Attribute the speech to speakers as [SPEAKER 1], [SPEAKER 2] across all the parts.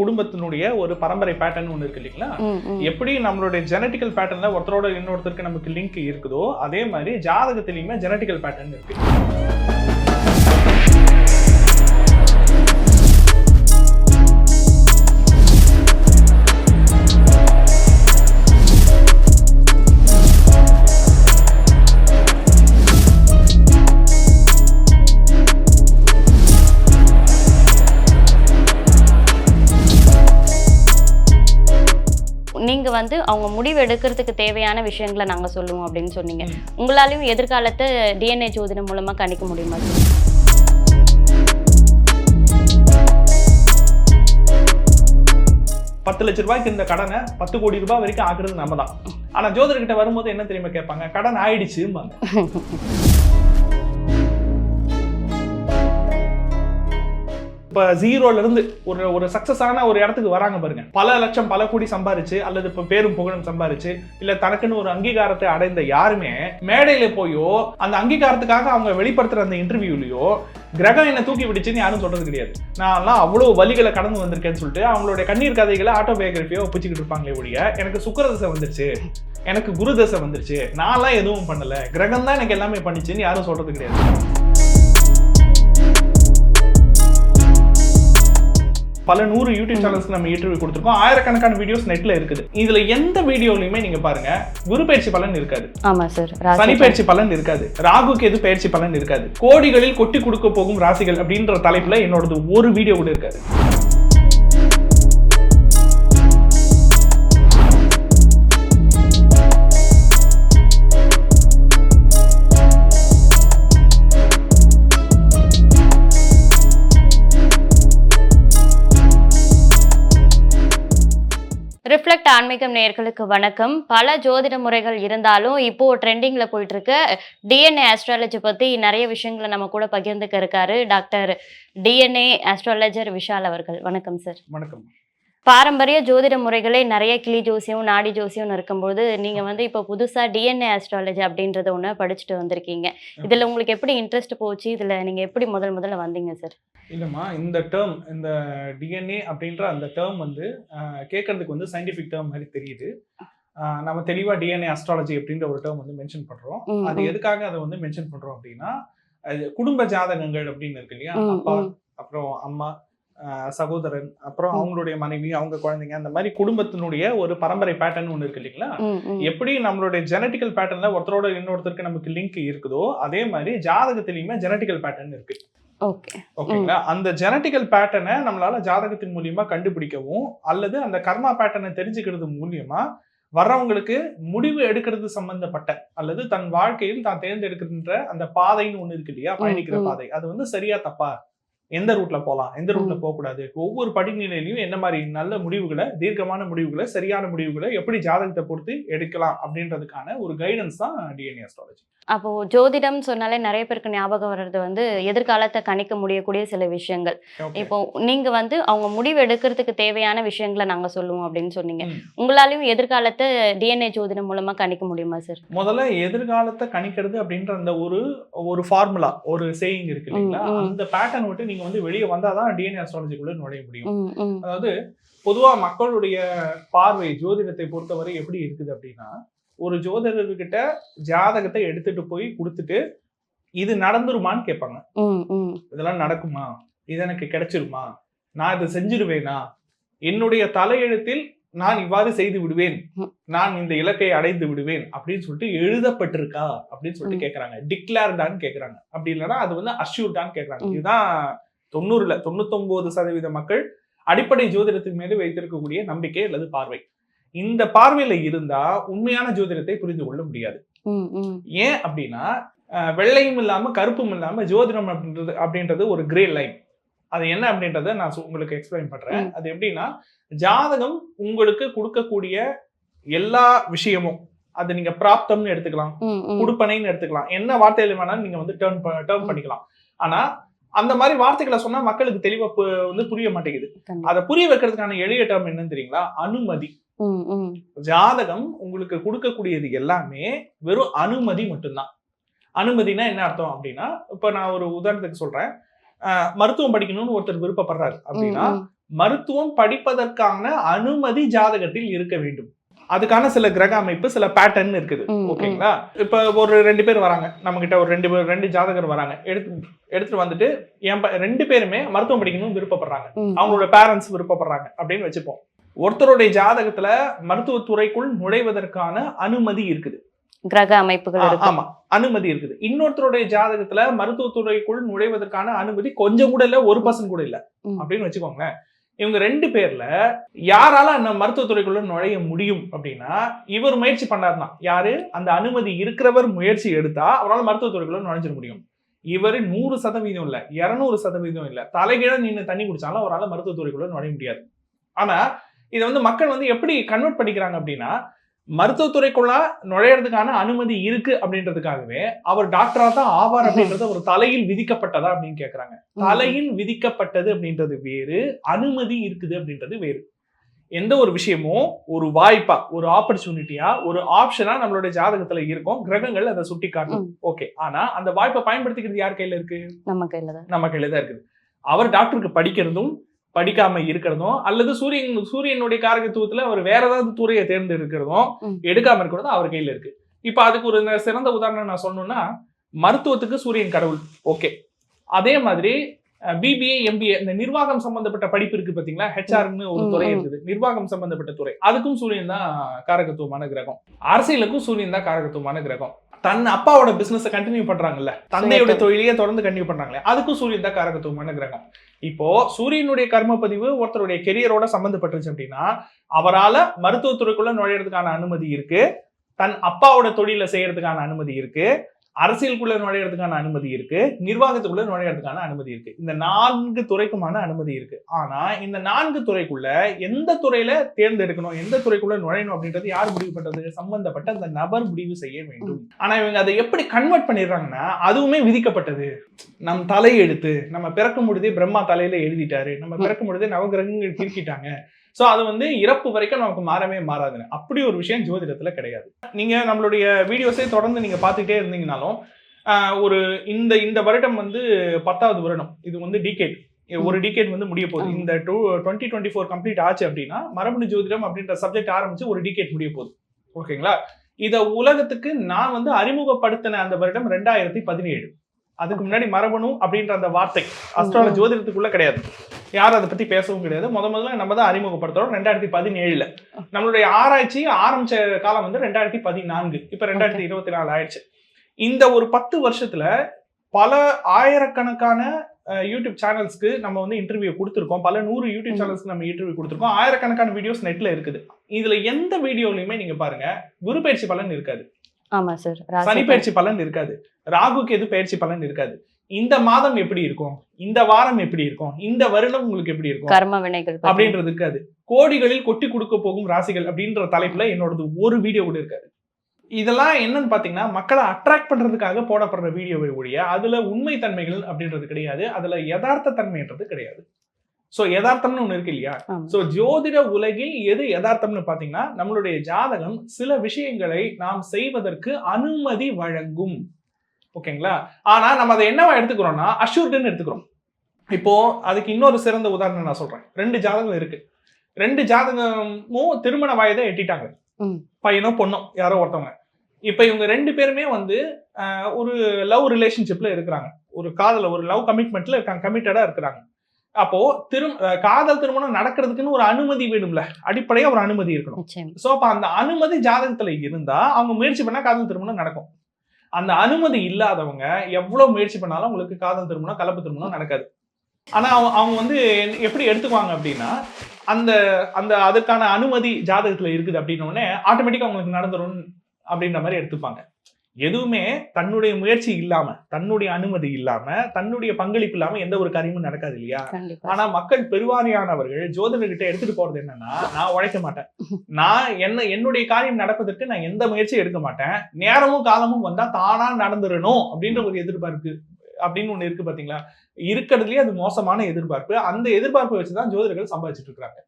[SPEAKER 1] குடும்பத்தினுடைய ஒரு பரம்பரை பேட்டர்ன் ஒன்று இருக்கு இல்லைங்களா. எப்படி நம்மளுடைய ஜெனட்டிக்கல் பேட்டர்ன்ல ஒருத்தரோட இன்னொருத்தருக்கு நமக்கு லிங்க் இருக்குதோ அதே மாதிரி ஜாதகத்திலயுமே ஜெனட்டிக்கல் பேட்டர்ன் இருக்கு
[SPEAKER 2] நீங்க வந்து அவங்க முடிவு எடுக்கிறதுக்கு தேவையான விஷயங்களை நாங்க சொல்லுவோம் அப்படின்னு சொன்னீங்க. உங்களாலையும் எதிர்காலத்தை டிஎன்ஏ ஜோதிடம் மூலமா கணிக்க முடியுமா?
[SPEAKER 1] பத்து லட்ச ரூபாய்க்கு இந்த கடனை பத்து கோடி ரூபாய் வரைக்கும் ஆக்குறது நம்ம தான் ஆனா ஜோதிடர்கிட்ட வரும்போது என்ன தெரியுமா கேட்பாங்க? கடன் ஆயிடுச்சும்பாங்க. இப்போ ஜீரோலேருந்து ஒரு ஒரு சக்ஸஸான ஒரு இடத்துக்கு வராங்க பாருங்க. பல லட்சம் பல கோடி சம்பாரிச்சு அல்லது இப்போ பேரும் புகழும் சம்பாரிச்சு இல்லை தனக்குன்னு ஒரு அங்கீகாரத்தை அடைந்த யாருமே மேடையில் போயோ அந்த அங்கீகாரத்துக்காக அவங்க வெளிப்படுத்துகிற அந்த இன்டர்வியூலையோ கிரகம் என்னை தூக்கி விடுச்சுன்னு யாரும் சொல்றது கிடையாது. நான்லாம் அவ்வளோ வலிகளை கடந்து வந்திருக்கேன்னு சொல்லிட்டு அவங்களுடைய கண்ணீர் கதைகளை ஆட்டோபயோகிராஃபியோ ஒப்பிச்சுக்கிட்டு இருப்பாங்களே ஒழிய எனக்கு சுக்கரதசை வந்துருச்சு. எனக்கு குரு தசை வந்துருச்சு. நான்லாம் எதுவும் பண்ணலை. கிரகம் தான் எனக்கு எல்லாமே பண்ணிச்சுன்னு யாரும் சொல்றது கிடையாது. பல நூறு யூடியூப் சேனல்ஸ்க்கு நம்ம இன்டர்வியூ கொடுத்துருக்கோம். ஆயிரக்கணக்கான வீடியோஸ் நெட்ல இருக்குது. இதுல எந்த வீடியோலயுமே நீங்க பாருங்க குரு பயிற்சி பலன் இருக்காது.
[SPEAKER 2] ஆமா சார்
[SPEAKER 1] சனி பயிற்சி பலன் இருக்காது. ராகுக்கு எது பயிற்சி பலன் இருக்காது. கோடிகளில் கொட்டி கொடுக்க போகும் ராசிகள் அப்படின்ற தலைப்புல என்னோடது ஒரு வீடியோ கூட இருக்காது.
[SPEAKER 2] ரிஃப்ளெக்ட் ஆன்மீகம் நேர்களுக்கு வணக்கம். பல ஜோதிட முறைகள் இருந்தாலும் இப்போ ட்ரெண்டிங்ல போயிட்டு இருக்க டிஎன்ஏ ஆஸ்ட்ராலஜி பத்தி நிறைய விஷயங்களை நம்ம கூட பகிர்ந்துக்க இருக்காரு டாக்டர் டிஎன்ஏ ஆஸ்ட்ராலஜர் விஷால் அவர்கள். வணக்கம் சார்
[SPEAKER 1] வணக்கம்.
[SPEAKER 2] பாரம்பரிய ஜோதிட முறைகளே நிறைய கிளி ஜோசியம் நாடி ஜோசியம்னு இருக்கும்போது நீங்க வந்து இப்போ புதுசா டிஎன்ஏ ஆஸ்ட்ராலஜி அப்படின்றத ஒன்று படிச்சுட்டு வந்திருக்கீங்க. இதுல உங்களுக்கு எப்படி இன்ட்ரெஸ்ட் போச்சு? இதுல நீங்க எப்படி முதல் முதல்ல வந்தீங்க சார்
[SPEAKER 1] இல்லைம்மா இந்த டேர்ம் இந்த டிஎன்ஏ அப்படின்ற அந்த டேர்ம் வந்து கேட்கறதுக்கு வந்து சயின்டிஃபிக் டேர்ம் மாதிரி தெரியுது. நம்ம தெளிவா டிஎன்ஏ அஸ்ட்ராலஜி அப்படின்ற ஒரு டேர்ம் வந்து மென்ஷன் பண்றோம்.
[SPEAKER 2] ம்,
[SPEAKER 1] அது. எதுக்காக அதை வந்து மென்ஷன் பண்றோம் அப்படின்னா குடும்ப ஜாதகங்கள் அப்படின்னு இருக்கு இல்லையா? அப்பா. அப்புறம் அம்மா சகோதரன் அப்புறம். அவங்களுடைய மனைவி அவங்க குழந்தைங்க அந்த மாதிரி குடும்பத்தினுடைய ஒரு பரம்பரை பேட்டர்ன் ஒன்று இருக்கு இல்லைங்களா. எப்படி நம்மளுடைய ஜெனட்டிக்கல் பேட்டர்ன்ல ஒருத்தரோட இன்னொருத்தருக்கு நமக்கு லிங்க் இருக்குதோ அதே மாதிரி ஜாதகத்திலயுமே ஜெனட்டிக்கல் பேட்டர்ன் இருக்கு.
[SPEAKER 2] ஓகே.
[SPEAKER 1] ஓகேங்களா அந்த ஜெனட்டிக்கல் பேட்டர்னை நம்மளால ஜாதகத்தின் மூலியமா கண்டுபிடிக்கவும் அல்லது அந்த கர்மா பேட்டர்னை தெரிஞ்சுக்கிறது மூலியமா வர்றவங்களுக்கு முடிவு எடுக்கிறது சம்பந்தப்பட்ட அல்லது தன் வாழ்க்கையில் தான் தேர்ந்தெடுக்கின்ற அந்த பாதைன்னு ஒண்ணு இருக்கு இல்லையா? பயணிக்கிற. பாதை. அது வந்து சரியா தப்பா எந்த ரூட்ல போலாம் எந்த ரூட்ல
[SPEAKER 2] ம்.
[SPEAKER 1] போக கூடாது ஒவ்வொரு படிநிலையிலையும் என்ன மாதிரி நல்ல முடிவுகளை தீர்க்கமான முடிவுகளை சரியான முடிவுகளை எப்படி ஜாதகத்தை பொறுத்து எடுக்கலாம் அப்படின்றதுக்கான ஒரு கைடன்ஸ் தான் டிஎன்ஏ அஸ்ட்ராலஜி
[SPEAKER 2] அப்போ ஜோதிடம் சொன்னாலே நிறைய பேருக்கு ஞாபகம் வர்றது வந்து எதிர்காலத்தை கணிக்க முடியக்கூடிய சில விஷயங்கள் இப்போ நீங்க வந்து அவங்க முடிவு எடுக்கிறதுக்கு தேவையான விஷயங்களை நாங்க சொல்லுவோம் அப்படின்னு சொன்னீங்க. உங்களாலையும் எதிர்காலத்தை டிஎன்ஏ ஜோதிடம் மூலமா கணிக்க முடியுமா சார்
[SPEAKER 1] முதல்ல எதிர்காலத்தை கணிக்கிறது அப்படின்ற அந்த ஒரு ஒரு ஃபார்முலா ஒரு சேயிங் இருக்கு இல்லைங்களா. அந்த பேட்டர்ன் விட்டு நீங்க வந்து வெளியே வந்தாதான் டிஎன்ஏ அஸ்ட்ராலஜிக்குள்ள நுழைய முடியும். அதாவது பொதுவா மக்களுடைய பார்வை ஜோதிடத்தை பொறுத்தவரை எப்படி இருக்குது அப்படின்னா ஒரு ஜோதிடர்கிட்ட ஜாதகத்தை எடுத்துட்டு போய் கொடுத்துட்டு இது நடந்துருமான்னு கேட்பாங்க. இதெல்லாம் நடக்குமா இது எனக்கு கிடைச்சிருமா நான் இதை செஞ்சிருவேனா என்னுடைய தலையெழுத்தில் நான் இவ்வாறு செய்து விடுவேன். நான் இந்த இலக்கை அடைந்து விடுவேன் அப்படின்னு சொல்லிட்டு எழுதப்பட்டிருக்கா அப்படின்னு சொல்லிட்டு
[SPEAKER 2] ம்.
[SPEAKER 1] கேக்குறாங்க டிக்ளேர்டான்னு கேக்குறாங்க அப்படி இல்லைன்னா அது வந்து அஷ்யூர்டான்னு கேக்குறாங்க
[SPEAKER 2] ம்.
[SPEAKER 1] இதுதான் தொண்ணூறுல தொண்ணூத்தொன்பது சதவீத மக்கள் அடிப்படை ஜோதிடத்தின் மீது வைத்திருக்கக்கூடிய நம்பிக்கை அல்லது பார்வை. இந்த பார்வையில இருந்தா உண்மையான ஜோதிடத்தை புரிந்து கொள்ள முடியாது. ஏன் அப்படின்னா வெள்ளையும் இல்லாம கருப்பும் இல்லாம ஜோதிடம் அப்படின்றது அப்படின்றது ஒரு கிரே லைன் அது என்ன அப்படின்றத நான் உங்களுக்கு எக்ஸ்பிளைன் பண்றேன். அது எப்படின்னா ஜாதகம் உங்களுக்கு கொடுக்கக்கூடிய எல்லா விஷயமும் அது நீங்க பிராப்தம்னு எடுத்துக்கலாம். குடுப்பனைன்னு எடுத்துக்கலாம். என்ன வார்த்தையில வேணாலும் நீங்க வந்து டேர்ன் டேர்ன் பண்ணிக்கலாம். ஆனா அந்த மாதிரி வார்த்தைகளை சொன்னா மக்களுக்கு தெளிவா வந்து புரிய மாட்டேங்குது. அதை புரிய வைக்கிறதுக்கான எளிய டேர்ம் என்னன்னு தெரியுங்களா அனுமதி. ஜாதகம் உங்களுக்கு கொடுக்கக்கூடியது எல்லாமே வெறும் அனுமதி மட்டும்தான் அனுமதினா என்ன அர்த்தம் அப்படின்னா இப்ப நான் ஒரு உதாரணத்துக்கு சொல்றேன் மருத்துவம் படிக்கணும்னு ஒருத்தர் விருப்பப்படுறாரு அப்படின்னா. மருத்துவம் படிப்பதற்கான அனுமதி ஜாதகத்தில் இருக்க வேண்டும் அதுக்கான சில கிரக அமைப்பு சில பேட்டர்ன் இருக்குது. ஓகேங்களா? இப்ப ஒரு ரெண்டு பேர் வராங்க. நம்ம கிட்ட ஒரு ரெண்டு பேர் ரெண்டு ஜாதகர் வராங்க. எடுத்து எடுத்துட்டு வந்துட்டு என் ரெண்டு பேருமே மருத்துவம் படிக்கணும்னு விருப்பப்படுறாங்க. அவங்களோட பேரண்ட்ஸ் விருப்பப்படுறாங்க அப்படின்னு வச்சுப்போம். ஒருத்தருடைய ஜாதகத்துல மருத்துவத்துறைக்குள் நுழைவதற்கான அனுமதி இருக்குது.
[SPEAKER 2] கிரக அமைப்புகள்
[SPEAKER 1] ஆமா. அனுமதி இருக்குது. இன்னொருத்தருடைய ஜாதகத்துல மருத்துவத்துறைக்குள் நுழைவதற்கான அனுமதி கொஞ்சம் கூட இல்ல ஒரு பர்சன்ட் கூட இல்ல. அப்படின்னு வச்சுக்கோங்களேன். இவங்க ரெண்டு பேர்ல யாரால அந்த மருத்துவத்துறைக்குள்ள நுழைய முடியும் அப்படின்னா இவர் முயற்சி பண்ணாருன்னா யாரு? அந்த அனுமதி இருக்கிறவர் முயற்சி எடுத்தா அவரால் மருத்துவத்துறைக்குள்ள நுழைஞ்சிட முடியும். இவர் நூறு சதவீதம் இல்லை இரநூறு சதவீதம் இல்லை தலைகீழ நின்று தண்ணி குடிச்சாலும் அவரால் மருத்துவத்துறைக்குள்ள நுழைய முடியாது. ஆனா இதை வந்து மக்கள் வந்து எப்படி கன்வெர்ட் பண்ணிக்கிறாங்க அப்படின்னா மருத்துவத்துறைக்குள்ள நுழையறதுக்கான அனுமதி இருக்கு அப்படின்றதுக்காகவே அவர் டாக்டரா தான் ஆவார் அப்படின்றது ஒரு தலையில் விதிக்கப்பட்டதா அப்படின்னு கேக்குறாங்க. தலையில் விதிக்கப்பட்டது அப்படின்றது வேறு அனுமதி இருக்குது அப்படின்றது வேறு. எந்த ஒரு விஷயமும் ஒரு வாய்ப்பா ஒரு ஆப்பர்ச்சுனிட்டியா ஒரு ஆப்ஷனா நம்மளுடைய ஜாதகத்துல இருக்கும் கிரகங்கள் அதை சுட்டி காட்டும். ஓகே ஆனா அந்த வாய்ப்பை பயன்படுத்திக்கிறது யார் கையில இருக்கு?
[SPEAKER 2] நம்ம கையில தான்
[SPEAKER 1] நம்ம கையில தான் இருக்குது. அவர் டாக்டருக்கு படிக்கிறதும் படிக்காம இருக்கிறதும் அல்லது சூரியன் சூரியனுடைய காரகத்துவத்துல அவர் வேற ஏதாவது துறையை தேர்ந்தெடுக்கிறதும். எடுக்காம இருக்கிறதும் அவர் கையில இருக்கு. இப்ப அதுக்கு ஒரு சிறந்த உதாரணம் நான் சொல்லணும்னா மருத்துவத்துக்கு சூரியன் கடவுள். ஓகே. அதே மாதிரி பிபிஏ எம்பிஏ இந்த நிர்வாகம் சம்பந்தப்பட்ட படிப்பு இருக்கு பாத்தீங்களா? ஹெச்ஆர்னு ஒரு துறை. இருக்குது. நிர்வாகம் சம்பந்தப்பட்ட துறை. அதுக்கும் சூரியன் தான் காரகத்துவமான கிரகம். அரசியலுக்கும் சூரியன் தான் காரகத்துவமான கிரகம். தன் அப்பாவோட பிசினஸ் கண்டினியூ பண்றாங்கல்ல. தந்தையோட. தொழிலையே தொடர்ந்து கண்டினியூ பண்றாங்களே அதுக்கும் சூரியன் தான் காரகத்துவமான கிரகம். இப்போ சூரியனுடைய கர்ம பதிவு ஒருத்தருடைய கெரியரோட சம்பந்தப்பட்டுருச்சு அப்படின்னா அவரால மருத்துவத்துறைக்குள்ள நுழையிறதுக்கான அனுமதி இருக்கு. தன் அப்பாவோட தொழில செய்யறதுக்கான அனுமதி இருக்கு. அரசியலுக்குள்ள நுழையறதுக்கான அனுமதி இருக்கு நிர்வாகத்துக்குள்ள நுழையறதுக்கான அனுமதி இருக்கு. இந்த நான்கு துறைக்குமான அனுமதி இருக்கு. ஆனா இந்த நான்கு துறைக்குள்ள எந்த துறையில தேர்ந்தெடுக்கணும் எந்த துறைக்குள்ள நுழையணும் அப்படின்றது யார் முடிவு பண்றது? சம்பந்தப்பட்ட அந்த நபர் முடிவு செய்ய வேண்டும். ஆனா இவங்க அதை எப்படி கன்வெர்ட் பண்ணிடுறாங்கன்னா அதுவுமே விதிக்கப்பட்டது. நம் தலையெழுத்து நம்ம பிறக்கும் பொழுதே பிரம்மா தலையில எழுதிட்டாரு. நம்ம பிறக்கும் பொழுதே நவகிரகங்கள் கிறுக்கிட்டாங்க சோ அது வந்து இறப்பு வரைக்கும் நமக்கு மாறவே மாறாதுன்னு அப்படி ஒரு விஷயம் ஜோதிடத்துல கிடையாது. நீங்க நம்மளுடைய வீடியோஸே தொடர்ந்து நீங்க பார்த்துட்டே இருந்தீங்கனாலும் ஒரு இந்த இந்த வருடம் வந்து பத்தாவது வருடம். இது வந்து டிகேட் ஒரு டிகேட் வந்து முடிய போகுது. இந்த two twenty twenty four complete ஆச்சு அப்படின்னா மரபணு ஜோதிடம் அப்படின்ற சப்ஜெக்ட் ஆரம்பிச்சு ஒரு டிகேட் முடிய போகுது. ஓகேங்களா? இத உலகத்துக்கு நான் வந்து அறிமுகப்படுத்தின அந்த வருடம் ரெண்டாயிரத்தி பதினேழு. அதுக்கு முன்னாடி மரபணு அப்படின்ற அந்த வார்த்தை அஸ்ட்ராலஜி ஜோதிடத்துக்குள்ள கிடையாது. யாரும் அதை பத்தி பேசவும் கிடையாது. முத முதல்ல நம்ம தான் அறிமுகப்படுத்துறோம். ரெண்டாயிரத்தி பதினேழுல. நம்மளுடைய ஆராய்ச்சி ஆரம்பிச்ச காலம் வந்து ரெண்டாயிரத்தி பதினான்கு. இப்ப ரெண்டாயிரத்தி இருபத்தி நாலு ஆயிடுச்சு. இந்த ஒரு பத்து வருஷத்துல பல ஆயிரக்கணக்கான யூடியூப் சேனல்ஸ்க்கு நம்ம வந்து இன்டர்வியூ கொடுத்துருக்கோம். பல நூறு யூடியூப். சேனல்ஸ்க்கு நம்ம இன்டர்வியூ கொடுத்துருக்கோம். ஆயிரக்கணக்கான வீடியோஸ் நெட்ல இருக்குது. இதுல எந்த வீடியோலயுமே நீங்க பாருங்க குரு பயிற்சி பலன் இருக்காது.
[SPEAKER 2] ஆமா சார்.
[SPEAKER 1] சனி பயிற்சி பலன் இருக்காது. ராகுக்கு எது பயிற்சி பலன் இருக்காது. இந்த மாதம் எப்படி இருக்கும்? இந்த வாரம் எப்படி இருக்கும்? இந்த வருடம் உங்களுக்கு எப்படி இருக்கும்?
[SPEAKER 2] கர்ம வினைகள் பத்தி.
[SPEAKER 1] அப்படின்றது இருக்காது கோடிகளில் கொட்டி கொடுக்க போகும் ராசிகள் அப்படின்ற தலைப்புல என்னோடது ஒரு வீடியோ கூட இருக்காது. இதெல்லாம் என்னன்னு பாத்தீங்கன்னா மக்களை அட்ராக்ட் பண்றதுக்காக போடப்படுற வீடியோவை ஒழிய அதுல உண்மை தன்மைகள் அப்படின்றது கிடையாது. அதுல யதார்த்த தன்மைன்றது கிடையாது. சோ யதார்த்தம்னு ஒண்ணு இருக்கு இல்லையா. சோ ஜோதிட உலகில் எது யதார்த்தம்னு பாத்தீங்கன்னா நம்மளுடைய ஜாதகம் சில விஷயங்களை நாம் செய்வதற்கு அனுமதி வழங்கும். ஓகேங்களா? ஆனா நம்ம அதை என்னவா எடுத்துக்கிறோம்னா அஷூர்டுன்னு எடுத்துக்கிறோம். இப்போ அதுக்கு இன்னொரு சிறந்த உதாரணம் நான் சொல்றேன். ரெண்டு ஜாதகம் இருக்கு. ரெண்டு ஜாதகமும் திருமண வயதை எட்டிட்டாங்க. பையனோ பொண்ணோ யாரோ ஒருத்தவங்க. இப்போ இவங்க ரெண்டு பேருமே வந்து ஒரு லவ் ரிலேஷன்ஷிப்ல இருக்கிறாங்க. ஒரு காதல ஒரு லவ் கமிட்மெண்ட்ல இருக்காங்க கமிட்டடா இருக்கிறாங்க. அப்போ திரும் காதல் திருமணம் நடக்கிறதுக்குன்னு ஒரு அனுமதி வேணும்ல. அடிப்படையா ஒரு அனுமதி இருக்கணும். சோ அப்ப அந்த அனுமதி ஜாதகத்துல இருந்தா அவங்க முயற்சி பண்ணா காதல் திருமணம் நடக்கும். அந்த அனுமதி இல்லாதவங்க எவ்வளவு முயற்சி பண்ணாலும் உங்களுக்கு காதல் திருமணம் கலப்பு திருமணம் நடக்காது. ஆனா அவங்க அவங்க வந்து எப்படி எடுத்துக்குவாங்க அப்படின்னா அந்த அந்த அதுக்கான அனுமதி ஜாதகத்துல இருக்குது அப்படின்னு உடனே ஆட்டோமேட்டிக்கா அவங்களுக்கு நடந்துரும் அப்படின்ற மாதிரி எடுத்துப்பாங்க. எதுவுமே தன்னுடைய முயற்சி இல்லாம தன்னுடைய அனுமதி இல்லாம தன்னுடைய பங்களிப்பு இல்லாம எந்த ஒரு காரியமும் நடக்காது இல்லையா? ஆனா மக்கள் பெருவாரியானவர்கள் ஜோதிடர்கிட்ட எடுத்துட்டு போறது என்னன்னா நான் உழைக்க மாட்டேன். நான் என்ன என்னுடைய காரியம் நடப்பதற்கு நான் எந்த முயற்சியும் எடுக்க மாட்டேன். நேரமும் காலமும் வந்தா தானா நடந்துடணும் அப்படின்ற ஒரு எதிர்பார்ப்பு அப்படின்னு ஒண்ணு இருக்கு பாத்தீங்களா? இருக்கிறதுலயே அது மோசமான எதிர்பார்ப்பு. அந்த எதிர்பார்ப்பை வச்சுதான் ஜோதிடர்கள் சம்பாதிச்சுட்டு இருக்காங்க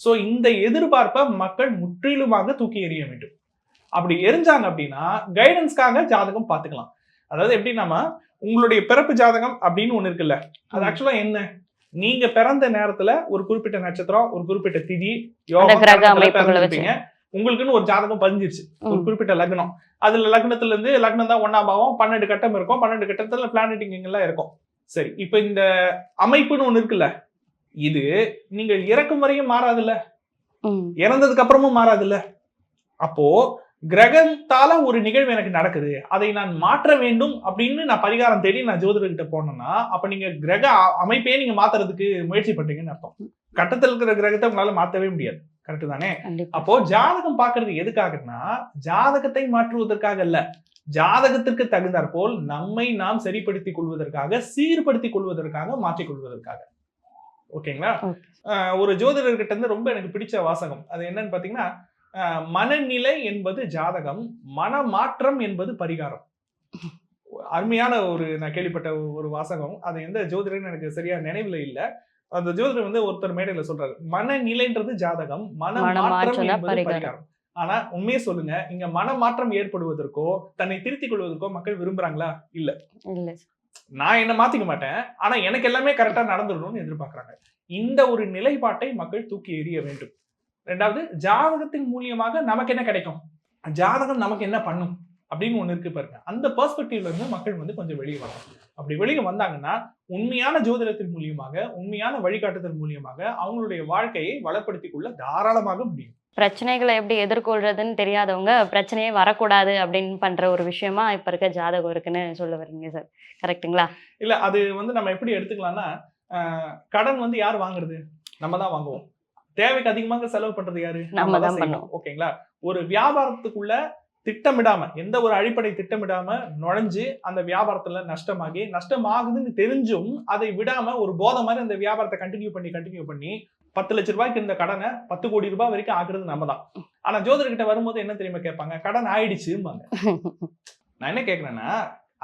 [SPEAKER 1] சோ இந்த எதிர்பார்ப்பை மக்கள் முற்றிலுமாக தூக்கி எறிய வேண்டும். அப்படி எரிஞ்சாங்க அப்படின்னா கைடன்ஸ்க்காக ஜாதகம் பார்த்துக்கலாம். அதாவது எப்படி நம்ம உங்களுடைய பிறப்பு ஜாதகம் அப்படின்னு ஒண்ணு இருக்குல்ல அது. ஆக்சுவலா என்ன? நீங்க பிறந்த நேரத்துல ஒரு குறிப்பிட்ட நட்சத்திரம் ஒரு குறிப்பிட்ட திதி பிறந்திருப்பீங்க. உங்களுக்குன்னு ஒரு ஜாதகம் பதிஞ்சிருச்சு. ஒரு. குறிப்பிட்ட லக்னம். அதுல லக்னத்துல இருந்து லக்னம் தான் ஒன்னாம் பாவம் பன்னெண்டு கட்டம் இருக்கும். பன்னெண்டு கட்டத்துல பிளானட்டிங் எல்லாம் இருக்கும். சரி இப்ப இந்த அமைப்புன்னு ஒண்ணு இருக்குல்ல இது நீங்க இறக்கும் வரையும் மாறாதுல்ல. இறந்ததுக்கு அப்புறமும் மாறாதுல்ல. அப்போ கிரகத்தால ஒரு நிகழ்வு எனக்கு நடக்குது. அதை நான் மாற்ற வேண்டும் அப்படின்னு நான் பரிகாரம் தேடி நான் ஜோதிடர்கிட்ட போனேன்னா அப்ப நீங்க கிரக அமைப்பே நீங்க மாத்துறதுக்கு முயற்சி பண்றீங்கன்னு அர்த்தம். கட்டத்தில் இருக்கிற கிரகத்தை உங்களால மாத்தவே முடியாது. கரெக்ட் தானே? அப்போ ஜாதகம் பார்க்கிறது எதுக்காகன்னா ஜாதகத்தை மாற்றுவதற்காக அல்ல. ஜாதகத்திற்கு தகுந்தாற்போல் நம்மை நாம் சரிப்படுத்திக் கொள்வதற்காக சீர்படுத்திக் கொள்வதற்காக மாற்றிக் கொள்வதற்காக. ஓகேங்களா? ஒரு ஜோதிடர்கிட்ட இருந்து ரொம்ப எனக்கு பிடிச்ச வாசகம். அது என்னன்னு பாத்தீங்கன்னா மனநிலை என்பது ஜாதகம் மனமாற்றம் என்பது பரிகாரம். அருமையான ஒரு நான் கேள்விப்பட்ட ஒரு வாசகம். அது எந்த ஜோதிடர்னு எனக்கு சரியா நினைவுல இல்ல. அந்த ஜோதிடர் வந்து ஒருத்தர் மேடையில சொல்றாரு. மனநிலைன்றது ஜாதகம் மனமாற்றம் என்பது.
[SPEAKER 2] பரிகாரம்.
[SPEAKER 1] ஆனா உண்மையை சொல்லுங்க. இங்க மனமாற்றம் ஏற்படுவதற்கோ தன்னை திருத்திக் கொள்வதற்கோ மக்கள் விரும்புறாங்களா?
[SPEAKER 2] இல்ல.
[SPEAKER 1] நான் என்ன மாத்திக்க மாட்டேன். ஆனா எனக்கு எல்லாமே கரெக்டா நடந்துடணும்னு எதிர்பார்க்கறாங்க. இந்த ஒரு நிலைப்பாட்டை மக்கள் தூக்கி எறிய வேண்டும். ரெண்டாவது ஜாதகத்தின் மூலியமாக நமக்கு என்ன கிடைக்கும்? ஜாதகம் நமக்கு என்ன பண்ணும்? அப்படின்னு ஒண்ணு இருக்கு பாருங்க. அந்த பெர்ஸ்பெக்டிவ்ல இருந்து மக்கள் வந்து கொஞ்சம் வெளியே வரணும். அப்படி வெளியே வந்தாங்கன்னா உண்மையான ஜோதிடத்தின் மூலியமாக உண்மையான வழிகாட்டுதல் மூலியமாக அவங்களுடைய வாழ்க்கையை வளப்படுத்திக் கொள்ள தாராளமாக முடியும்.
[SPEAKER 2] பிரச்சனைகளை எப்படி எதிர்கொள்றதுன்னு தெரியாதவங்க பிரச்சனையே வரக்கூடாது அப்படின்னு பண்ற ஒரு விஷயமா இப்ப இருக்க ஜாதகம் இருக்குன்னு சொல்ல வரீங்க சார். கரெக்ட்டுங்களா
[SPEAKER 1] இல்ல அது வந்து நம்ம எப்படி எடுத்துக்கலாம்னா கடன் வந்து யார் வாங்குறது? நம்ம தான் வாங்குவோம். தேவைக்கு அதிகமாக செலவு பண்றது யாரு?
[SPEAKER 2] நம்ம தான். பண்ணுவோம்.
[SPEAKER 1] ஓகேங்களா? ஒரு வியாபாரத்துக்குள்ள திட்டமிடாம எந்த ஒரு அடிப்படை திட்டமிடாம நுழைஞ்சு அந்த வியாபாரத்துல நஷ்டமாகி நஷ்டமாகுதுன்னு தெரிஞ்சும் அதை விடாம ஒரு போதை மாதிரி அந்த வியாபாரத்தை கண்டினியூ பண்ணி கண்டினியூ பண்ணி பத்து லட்ச ரூபாய்க்கு இருந்த கடனை பத்து கோடி ரூபாய் வரைக்கும் ஆக்குறது நம்ம தான். ஆனா ஜோதிடர்கிட்ட வரும்போது என்ன தெரியுமா கேட்பாங்க? கடன் ஆயிடுச்சும்பாங்க. நான் என்ன கேக்குறேன்னா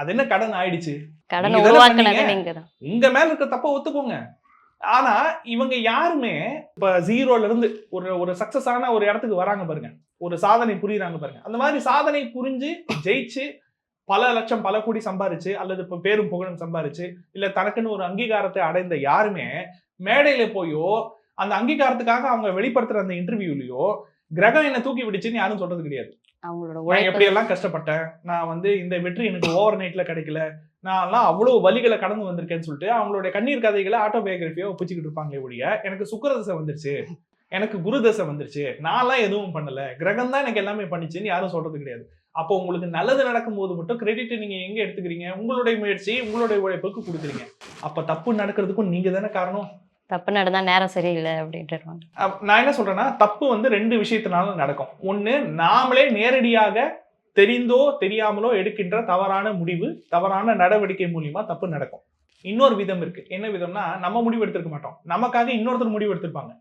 [SPEAKER 1] அது என்ன கடன் ஆயிடுச்சு? உங்க மேல இருக்க தப்ப ஒத்துக்கோங்க. ஆனா இவங்க யாருமே இப்ப ஜீரோல இருந்து ஒரு ஒரு சக்சஸ் ஆன ஒரு இடத்துக்கு வராங்க பாருங்க. ஒரு சாதனை புரியுறாங்க பாருங்க. அந்த மாதிரி சாதனை புரிஞ்சு ஜெயிச்சு பல லட்சம் பல கோடி சம்பாரிச்சு அல்லது இப்ப பேரும் புகழும் சம்பாரிச்சு இல்ல தனக்குன்னு ஒரு அங்கீகாரத்தை அடைந்த யாருமே மேடையில போயோ அந்த அங்கீகாரத்துக்காக அவங்க வெளிப்படுத்துற அந்த இன்டர்வியூலயோ கிரகம் என்ன தூக்கி விடுச்சுன்னு யாரும் சொல்றது கிடையாது.
[SPEAKER 2] அவங்களோட
[SPEAKER 1] எப்படி எல்லாம் கஷ்டப்பட்டேன்? நான் வந்து இந்த வெற்றி எனக்கு ஓவர் நைட்ல கிடைக்கல. நான் எல்லாம் அவ்வளவு வலிகளை கடந்து வந்திருக்கேன்னு சொல்லிட்டு அவங்களுடைய கண்ணீர் கதைகளை ஆட்டோபயோகிராஃபியோ ஒப்பிச்சுக்கிட்டு இருப்பாங்களே ஒழிய எனக்கு சுக்கிரதசை வந்துருச்சு. எனக்கு குரு தசை வந்துருச்சு. நான்லாம் எதுவும் பண்ணல. கிரகம் தான் எனக்கு எல்லாமே பண்ணிச்சுன்னு யாரும் சொல்றது கிடையாது. அப்போ உங்களுக்கு நல்லது நடக்கும்போது மட்டும் கிரெடிட் நீங்க எங்க எடுத்துக்கிறீங்க? உங்களுடைய முயற்சி உங்களுடைய உழைப்புக்கு கொடுக்குறீங்க. அப்ப தப்பு நடக்கிறதுக்கும் நீங்க தானே காரணம்?
[SPEAKER 2] தப்பு நடந்தா நேரம் சரியில்லை அப்படின்ட்டு
[SPEAKER 1] அப்ப நான் என்ன சொல்றேன்னா தப்பு வந்து ரெண்டு விஷயத்தினால நடக்கும். ஒண்ணு நாமளே நேரடியாக தெரிந்தோ தெரியாமலோ எடுக்கின்ற தவறான முடிவு தவறான நடவடிக்கை மூலியமா தப்பு நடக்கும். இன்னொரு விதம் இருக்கு. என்ன விதம்னா நம்ம முடிவு எடுத்திருக்க மாட்டோம். நமக்காக இன்னொருத்தர் முடிவு எடுத்திருப்பாங்க.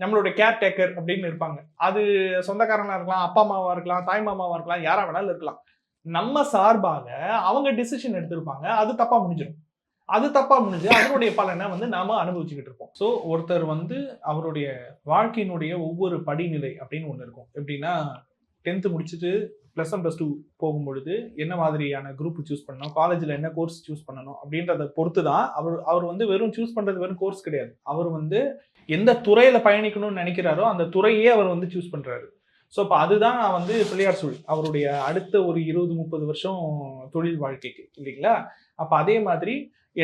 [SPEAKER 1] நம்மளுடைய கேர் டேக்கர் அப்படின்னு இருப்பாங்க. அது சொந்தக்காரனா இருக்கலாம் அப்பா அம்மாவா இருக்கலாம் தாய் மாமாவா இருக்கலாம் யாரா வேணாலும் இருக்கலாம். நம்ம சார்பாக அவங்க டிசிஷன் எடுத்திருப்பாங்க. அது தப்பா முடிஞ்சிடும். அது தப்பா முடிஞ்சு அதனுடைய பலனை வந்து நாம அனுபவிச்சுக்கிட்டு இருப்போம். ஸோ ஒருத்தர் வந்து அவருடைய வாழ்க்கையினுடைய ஒவ்வொரு படிநிலை அப்படின்னு ஒன்று இருக்கும். எப்படின்னா டென்த்து முடிச்சுட்டு ப்ளஸ் ஒன் ப்ளஸ் டூ போகும்பொழுது என்ன மாதிரியான குரூப் சூஸ் பண்ணணும்? காலேஜில் என்ன கோர்ஸ் சூஸ் பண்ணணும்? அப்படின்றத பொறுத்து தான் அவர் அவர் வந்து வெறும் சூஸ் பண்ணுறது வெறும் கோர்ஸ் கிடையாது. அவர் வந்து எந்த துறையில் பயணிக்கணும்னு நினைக்கிறாரோ அந்த துறையே அவர் வந்து சூஸ் பண்ணுறாரு ஸோ இப்போ அதுதான் வந்து பிள்ளையார் சொல் அவருடைய அடுத்த ஒரு இருபது முப்பது வருஷம் தொழில் வாழ்க்கைக்கு இல்லைங்களா? அப்போ அதே மாதிரி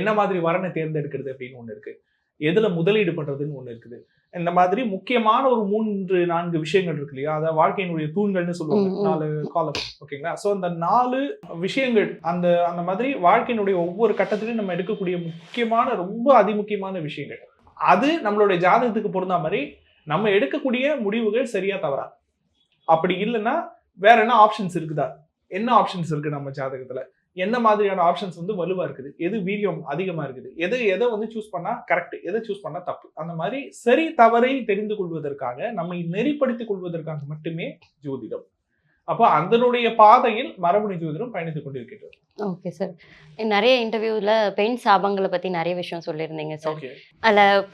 [SPEAKER 1] என்ன மாதிரி வரனை தேர்ந்தெடுக்கிறது அப்படின்னு ஒன்று இருக்குது எதில் முதலீடு பண்ணுறதுன்னு ஒன்று இருக்குது. இந்த மாதிரி முக்கியமான ஒரு மூன்று நான்கு விஷயங்கள் இருக்கு இல்லையா? அதாவது வாழ்க்கையினுடைய தூண்கள்னு சொல்லுவாங்க. நாலு காலம் ஓகேங்களா? ஸோ அந்த நாலு விஷயங்கள் அந்த அந்த மாதிரி வாழ்க்கையினுடைய ஒவ்வொரு கட்டத்திலையும் நம்ம எடுக்கக்கூடிய முக்கியமான ரொம்ப அதிமுக்கியமான விஷயங்கள். அது நம்மளுடைய ஜாதகத்துக்கு பொருந்தா மாதிரி நம்ம எடுக்கக்கூடிய முடிவுகள் சரியா தவறா? அப்படி இல்லைன்னா வேற என்ன ஆப்ஷன்ஸ் இருக்குதா? என்ன ஆப்ஷன்ஸ் இருக்கு நம்ம ஜாதகத்துல? என்ன மாதிரியான ஆப்ஷன்ஸ் வந்து வலுவா இருக்குது? எது வீரியம் அதிகமா இருக்குது? எது எதை வந்து சூஸ் பண்ணா கரெக்ட் எதை சூஸ் பண்ணா தப்பு? அந்த மாதிரி சரி தவறை தெரிந்து கொள்வதற்காக நம்மை நெறிப்படுத்திக் கொள்வதற்காக மட்டுமே ஜோதிடம். அப்போ அதனுடைய பாதையில் மரபணு ஜோதிடம் பயணித்துக் கொண்டிருக்கிறது
[SPEAKER 2] ஓகே சார் நிறைய இன்டர்வியூல பெண் சாபங்களை பத்தி நிறைய விஷயம் சொல்லியிருந்தீங்க சார்
[SPEAKER 1] ஓகே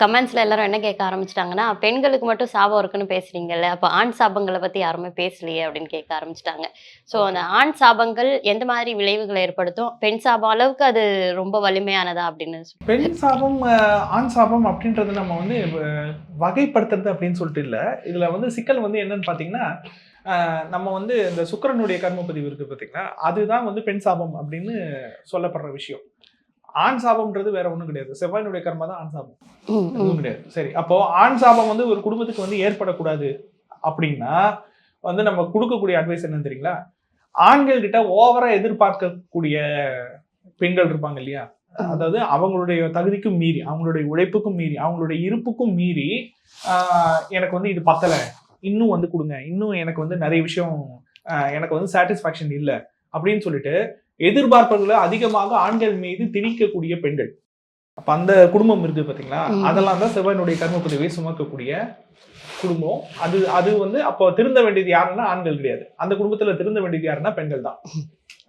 [SPEAKER 2] கமெண்ட்ஸ்ல எல்லாரும் என்ன கேட்க ஆரம்பிச்சிட்டாங்கன்னா பெண்களுக்கு மட்டும் சாபம் இருக்குன்னு பேசுறீங்கல்ல அப்ப ஆண் சாபங்களை பத்தி யாருமே பேசலையே அப்படின்னு கேட்க ஆரம்பிச்சிட்டாங்க. ஸோ அந்த ஆண் சாபங்கள் எந்த மாதிரி விளைவுகளை ஏற்படுத்தும்? பெண் சாபம் அளவுக்கு அது ரொம்ப வலிமையானதா அப்படின்னு
[SPEAKER 1] பெண் சாபம் ஆண் சாபம் அப்படின்றது நம்ம வந்து வகைப்படுத்துறது அப்படின்னு சொல்லிட்டு இல்லை. இதுல வந்து சிக்கல் வந்து என்னன்னு பாத்தீங்கன்னா அஹ், நம்ம வந்து இந்த சுக்கிரனுடைய கர்ம பதிவு இருக்கு பாத்தீங்கன்னா அதுதான் வந்து பெண் சாபம் அப்படின்னு சொல்லப்படுற விஷயம். ஆண் சாபம்ன்றது வேற ஒண்ணும் கிடையாது. செவ்வாயினுடைய கர்மா தான் ஆண் சாபம். எதுவும் கிடையாது. சரி அப்போ ஆண் சாபம் வந்து ஒரு குடும்பத்துக்கு வந்து ஏற்படக்கூடாது அப்படின்னா வந்து நம்ம கொடுக்கக்கூடிய அட்வைஸ் என்னன்னு தெரியுங்களா? ஆண்கள் கிட்ட ஓவரா எதிர்பார்க்கக்கூடிய பெண்கள் இருப்பாங்க இல்லையா? அதாவது அவங்களுடைய தகுதிக்கும் மீறி அவங்களுடைய உழைப்புக்கும் மீறி அவங்களுடைய இருப்புக்கும் மீறி எனக்கு வந்து இது பத்தல. இன்னும் வந்து கொடுங்க. இன்னும் எனக்கு வந்து நிறைய விஷயம் எனக்கு வந்து சாட்டிஸ்ஃபேக்ஷன் இல்லை. அப்படின்னு சொல்லிட்டு எதிர்பார்ப்புகளை அதிகமாக ஆண்கள் மீது திணிக்கக்கூடிய பெண்கள். அப்ப அந்த குடும்பம் இருக்கு பாத்தீங்களா. அதெல்லாம் தான் செவ்வாயினுடைய கர்ம பதிவை சுமக்கக்கூடிய குடும்பம். அது அது வந்து அப்போ திருந்த வேண்டியது யாருன்னா ஆண்கள் கிடையாது. அந்த குடும்பத்துல திருந்த வேண்டியது யாருன்னா பெண்கள் தான்.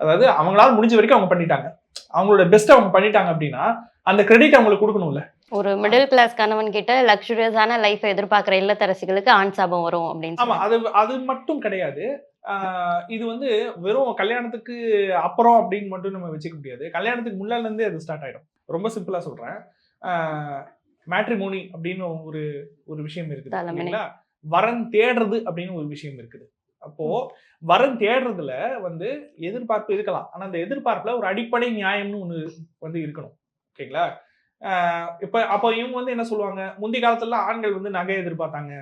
[SPEAKER 1] அதாவது அவங்களால முடிஞ்ச வரைக்கும் அவங்க பண்ணிட்டாங்க. அவங்களோட பெஸ்ட் அவங்க பண்ணிட்டாங்க அப்படின்னா அந்த கிரெடிட் அவங்களுக்கு கொடுக்கணும்ல.
[SPEAKER 2] ஒரு மிடில் கிளாஸ் கணவன் கிட்ட லக்ஸுரியஸான லைஃப் எதிர்பார்க்குற இல்லத்தரசிகளுக்கு ஆண் சாபம் வரும் அப்படின்னு
[SPEAKER 1] ஆமா. அது அது மட்டும் கிடையாது. இது வந்து வெறும் கல்யாணத்துக்கு அப்புறம் அப்படின்னு மட்டும் நம்ம வச்சுக்க முடியாது. கல்யாணத்துக்கு முன்னால இருந்தே அது ஸ்டார்ட் ஆயிடும். ரொம்ப சிம்பிளா சொல்றேன். மேட்ரிமோனி அப்படின்னு ஒரு ஒரு விஷயம் இருக்குது. இல்லைங்களா? வரன் தேடுறது அப்படின்னு ஒரு விஷயம் இருக்குது. அப்போ வரன் தேடுறதுல வந்து எதிர்பார்ப்பு இருக்கலாம். ஆனா அந்த எதிர்பார்ப்புல ஒரு அடிப்படை நியாயம்னு ஒண்ணு வந்து இருக்கணும். ஓகேங்களா? இப்ப அப்போ இவங்க வந்து என்ன சொல்லுவாங்க? முந்தைய காலத்துல ஆண்கள் வந்து நகை எதிர்பார்த்தாங்க.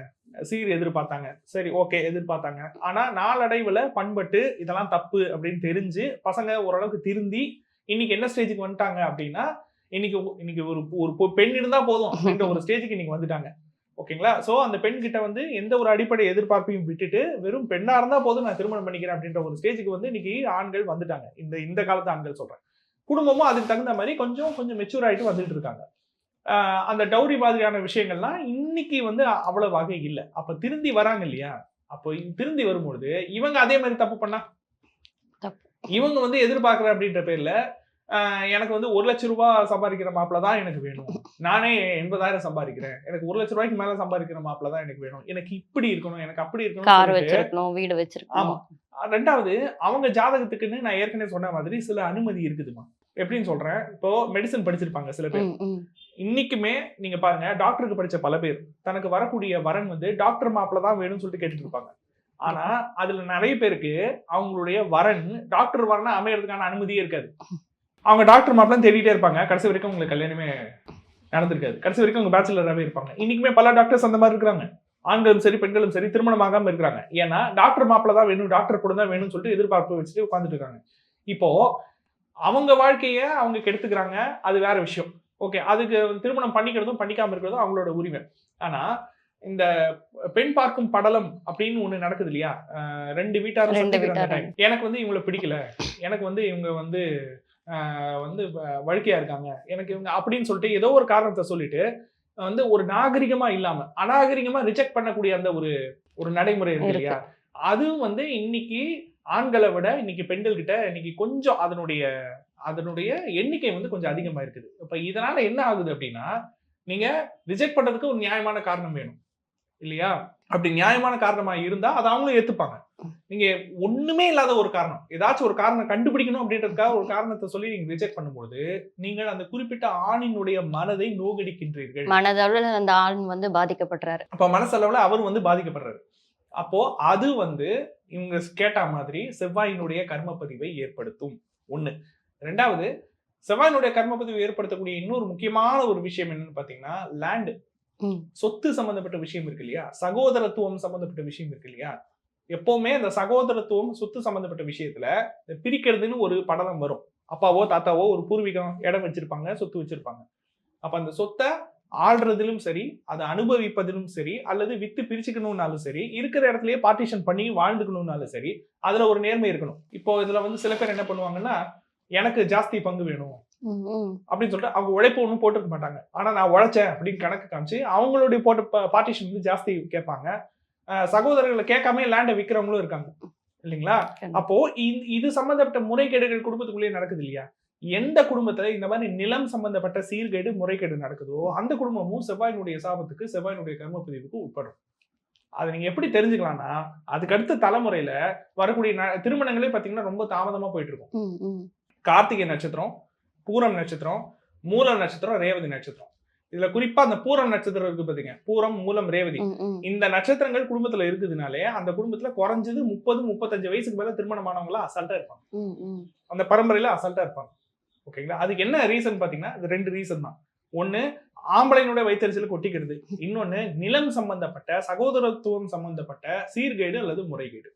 [SPEAKER 1] சீர் எதிர்பார்த்தாங்க. சரி ஓகே எதிர்பார்த்தாங்க. ஆனா நாளடைவுல பண்பட்டு இதெல்லாம் தப்பு அப்படின்னு தெரிஞ்சு பசங்க ஓரளவுக்கு திருந்தி இன்னைக்கு என்ன ஸ்டேஜுக்கு வந்துட்டாங்க அப்படின்னா இன்னைக்கு இன்னைக்கு ஒரு ஒரு பெண் இருந்தா போதும் அப்படின்ற ஒரு ஸ்டேஜுக்கு இன்னைக்கு வந்துட்டாங்க. ஓகேங்களா? சோ அந்த பெண் கிட்ட வந்து எந்த ஒரு அடிப்படை எதிர்பார்ப்பையும் விட்டுட்டு வெறும் பெண்ணா இருந்தா போதும் நான் திருமணம் பண்ணிக்கிறேன் அப்படின்ற ஒரு ஸ்டேஜுக்கு வந்து இன்னைக்கு ஆண்கள் வந்துட்டாங்க. இந்த இந்த காலத்து ஆண்கள் சொல்றேன். குடும்பமும் அதுக்கு தகுந்த மாதிரி கொஞ்சம் கொஞ்சம் மெச்சூர் ஆயிட்டு வந்துட்டு இருக்காங்க. ஆஹ் அந்த டௌரி மாதிரியான விஷயங்கள்லாம் இன்னைக்கு வந்து அவ்வளவு வகை இல்லை. அப்ப திருந்தி வராங்க இல்லையா? அப்போ திருந்தி வரும்பொழுது இவங்க அதே மாதிரி தப்பு பண்ணா. இவங்க வந்து எதிர்பார்க்கற அப்படின்ற பேர்ல ஆஹ் எனக்கு வந்து ஒரு லட்ச ரூபாய் சம்பாதிக்கிற மாப்பிள்ள தான் எனக்கு வேணும். நானே எண்பதாயிரம் சம்பாதிக்கிறேன். எனக்கு ஒரு லட்ச ரூபாய்க்கு மேல சம்பாதிக்கிற மாப்பிள்ள தான் எனக்கு வேணும். எனக்கு இப்படி இருக்கணும் எனக்கு அப்படி இருக்கணும்
[SPEAKER 2] வீடு வச்சிருக்கணும்.
[SPEAKER 1] ஆமா. ரெண்டாவது அவங்க ஜாதகத்துக்குன்னு நான் ஏற்கனவே சொன்ன மாதிரி சில அனுமதி இருக்குதுமா எப்படின்னு சொல்றேன்? இப்போ மெடிசன் படிச்சிருப்பாங்க சில பேர். இன்னைக்குமே நீங்க பாருங்க டாக்டருக்கு படிச்ச பல பேர் தனக்கு வரக்கூடிய வரன் வந்து டாக்டர் மாப்பிள்ள தான் வேணும்னு சொல்லிட்டு கேட்டுட்டு இருப்பாங்க. ஆனா அதுல நிறைய பேருக்கு அவங்களுடைய வரன் டாக்டர் வரனா அமையறதுக்கான அனுமதியே இருக்காது. அவங்க டாக்டர் மாப்பிள்ள தேடிட்டே இருப்பாங்க. கடைசி வரைக்கும் உங்களுக்கு கல்யாணமே நடந்திருக்காது. கடைசி வரைக்கும் அவங்க பேச்சுலராகவே இருப்பாங்க. இன்னைக்குமே பல டாக்டர்ஸ் அந்த மாதிரி இருக்காங்க ஆண்களும் சரி பெண்களும் சரி திருமணம் ஆகாம இருக்கிறாங்க. ஏன்னா டாக்டர் மாப்பிள்ள தான் வேணும் டாக்டர் கூட தான் வேணும்னு சொல்லிட்டு எதிர்பார்ப்பு வச்சுட்டு உட்காந்துட்டு இருக்காங்க. இப்போ அவங்க வாழ்க்கைய அவங்க கெடுத்துக்கிறாங்க. அது வேற விஷயம். ஓகே அதுக்கு திருமணம் பண்ணிக்கிறதும் பண்ணிக்காம இருக்கிறதும் அவங்களோட உரிமை. ஆனா இந்த பெண் பார்க்கும் படலம் அப்படின்னு ஒண்ணு நடக்குது இல்லையா? ரெண்டு வீட்டாரும். எனக்கு வந்து இவங்களை பிடிக்கல. எனக்கு வந்து இவங்க வந்து வந்து வழுக்கையா இருக்காங்க. எனக்கு இவங்க அப்படின்னு சொல்லிட்டு ஏதோ ஒரு காரணத்தை சொல்லிட்டு வந்து ஒரு நாகரிகமா இல்லாம அநாகரிகமா ரிஜெக்ட் பண்ணக்கூடிய அந்த ஒரு ஒரு நடைமுறை இருக்கு. இல்லையா? அதுவும் வந்து இன்னைக்கு ஆண்களை விட இன்னைக்கு பெண்கள் கிட்ட இன்னைக்கு கொஞ்சம் அதனுடைய அதனுடைய எண்ணிக்கை வந்து கொஞ்சம் அதிகமா இருக்குது. இப்ப இதனால என்ன ஆகுது அப்படின்னா நீங்க ரிஜெக்ட் பண்றதுக்கு ஒரு நியாயமான காரணம் வேணும். இல்லையா? அப்படி நியாயமான காரணமா இருந்தா அதை அவங்களும் ஏத்துப்பாங்க. நீங்க ஒண்ணுமே இல்லாத ஒரு காரணம். ஏதாச்சும் ஒரு காரணம் கண்டுபிடிக்கணும் அப்படின்றதுக்காக ஒரு காரணத்தை சொல்லி நீங்க ரிஜெக்ட் பண்ணும்போது நீங்கள் அந்த குறிப்பிட்ட ஆணினுடைய மனதை நோகடிக்கின்றீர்கள்.
[SPEAKER 2] மனதளவுல அந்த ஆண் வந்து பாதிக்கப்படுறாரு.
[SPEAKER 1] அப்ப மனசளவுல அவர் வந்து பாதிக்கப்படுறாரு. அப்போ அது வந்து இவங்க கேட்ட மாதிரி செவ்வாயினுடைய கர்மப்பதிவை ஏற்படுத்தும். ஒண்ணு. ரெண்டாவது செவ்வாயினுடைய கர்மப்பதிவை ஏற்படுத்தக்கூடிய இன்னொரு முக்கியமான ஒரு விஷயம் என்னன்னு பாத்தீங்கன்னா லேண்ட். சொத்து சம்பந்தப்பட்ட விஷயம் இருக்கு இல்லையா? சகோதரத்துவம் சம்பந்தப்பட்ட விஷயம் இருக்கு இல்லையா? எப்பவுமே அந்த சகோதரத்துவம் சொத்து சம்பந்தப்பட்ட விஷயத்துல பிரிக்கிறதுன்னு ஒரு படலம் வரும். அப்பாவோ தாத்தாவோ ஒரு பூர்வீகம் இடம் வச்சிருப்பாங்க சொத்து வச்சிருப்பாங்க. அப்ப அந்த சொத்தை ஆள்றதிலும் சரி அதை அனுபவிப்பதிலும் சரி அல்லது வித்து பிரிச்சுக்கணும்னாலும் சரி இருக்கிற இடத்துலயே பார்ட்டிஷன் பண்ணி வாழ்ந்துக்கணும்னாலும் சரி அதுல ஒரு நேர்மை இருக்கணும். இப்போ இதுல வந்து சில பேர் என்ன பண்ணுவாங்கன்னா எனக்கு ஜாஸ்தி பங்கு வேணும். அப்படின்னு சொல்லிட்டு அவங்க உழைப்பு ஒன்றும் போட்டுக்க மாட்டாங்க. ஆனா நான் உழைச்சேன் அப்படின்னு கணக்கு காமிச்சு அவங்களுடைய போட்ட பார்ட்டிஷன் வந்து ஜாஸ்தி கேட்பாங்க. சகோதரர்களை கேட்காம லேண்டை விற்கிறவங்களும் இருக்காங்க. இல்லைங்களா. அப்போ இது சம்பந்தப்பட்ட முறைகேடுகள் குடும்பத்துக்குள்ளேயே நடக்குது இல்லையா? எந்த குடும்பத்துல இந்த மாதிரி நிலம் சம்பந்தப்பட்ட சீர்கேடு முறைகேடு நடக்குதோ அந்த குடும்பமும் செவ்வாயினுடைய சாபத்துக்கு செவ்வாயினுடைய கர்ம பதிவுக்கு உட்படும். அதை நீங்க எப்படி தெரிஞ்சுக்கலாம்னா அதுக்கு அடுத்த தலைமுறையில வரக்கூடிய திருமணங்களே பாத்தீங்கன்னா ரொம்ப தாமதமா போயிட்டு இருக்கும். கார்த்திகை நட்சத்திரம் பூரம் நட்சத்திரம் மூலம் நட்சத்திரம் ரேவதி நட்சத்திரம். இதுல குறிப்பா அந்த பூரம் நட்சத்திரம் இருக்கு பாத்தீங்க. பூரம் மூலம் ரேவதி. இந்த நட்சத்திரங்கள் குடும்பத்துல இருக்குதுனாலே அந்த குடும்பத்துல குறைஞ்சது முப்பது முப்பத்தஞ்சு வயசுக்கு மேல திருமணமானவங்களா அசால்ட்டா இருப்பாங்க. அந்த பரம்பரையில அசால்ட்டா இருப்பாங்க. ஓகேங்களா? அதுக்கு என்ன ரீசன் பார்த்தீங்கன்னா இது ரெண்டு ரீசன் தான். ஒன்று ஆம்பளைனுடைய வயிற்றுச்சலுக்கு கொட்டிக்கிறது இன்னொன்று நிலம் சம்பந்தப்பட்ட சகோதரத்துவம் சம்பந்தப்பட்ட சீர்கேடு அல்லது முறைகேடு.